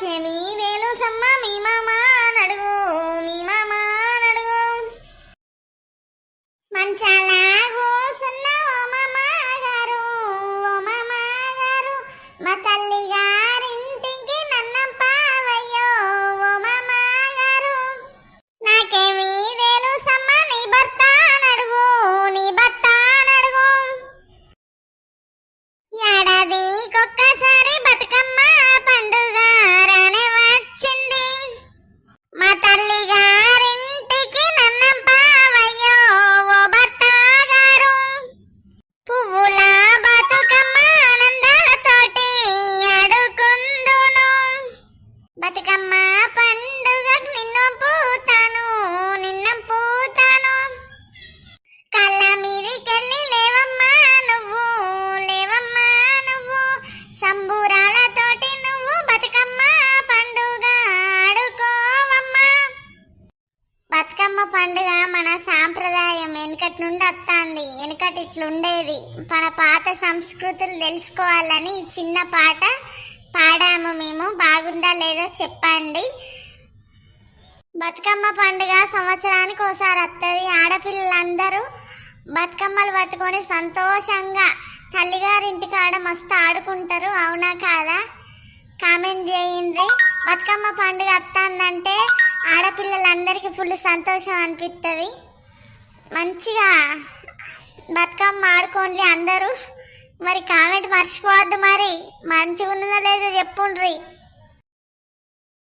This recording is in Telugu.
మీ మామ నడుగు మీ మామ నడుగు. మంచాల కూసున్న ఓ మామ గారు ఓ మామ గారు మా తల్లి గారింటికి నన్నం పావయ్యో ఓ మామ గారు. నాకేమి వేలు సమ్మ నీ భర్త నడుగు నీ భర్త నడుగు. ఏడాది కొక్క బతుకమ్మ పండుగ నిన్న పూతాను నిన్న పూతాను. కళ్ళ మీదికెళ్ళి లేవమ్మా నువ్వు లేవమ్మా నువ్వు. సంబూరాలతోటి నువ్వు బతుకమ్మ పండుగ ఆడుకోవమ్మా. బతుకమ్మ పండుగ మన సాంప్రదాయం వెనుకటి నుండి వస్తుంది. వెనుకటి ఇట్లుండేది. మన పాత సంస్కృతులు తెలుసుకోవాలని చిన్న పాట పాడాము మేము బాగుందా లేదో చెప్పండి. బతుకమ్మ పండుగ సంవత్సరానికి ఒకసారి వస్తుంది ఆడపిల్లలందరూ బతుకమ్మలు పట్టుకొని సంతోషంగా తల్లిగారింటి కాడ మస్తు ఆడుకుంటారు. అవునా కాదా? కామెంట్ చేయండి. బతుకమ్మ పండుగ వస్తుందంటే ఆడపిల్లలందరికీ ఫుల్ సంతోషం అనిపిస్తుంది మంచిగా బతుకమ్మ ఆడుకోండి అందరూ. మరి కామెంట్ మర్చిపోవద్దు మరి. మంచిగా ఉన్నదా లేదో చెప్పుండ్రి.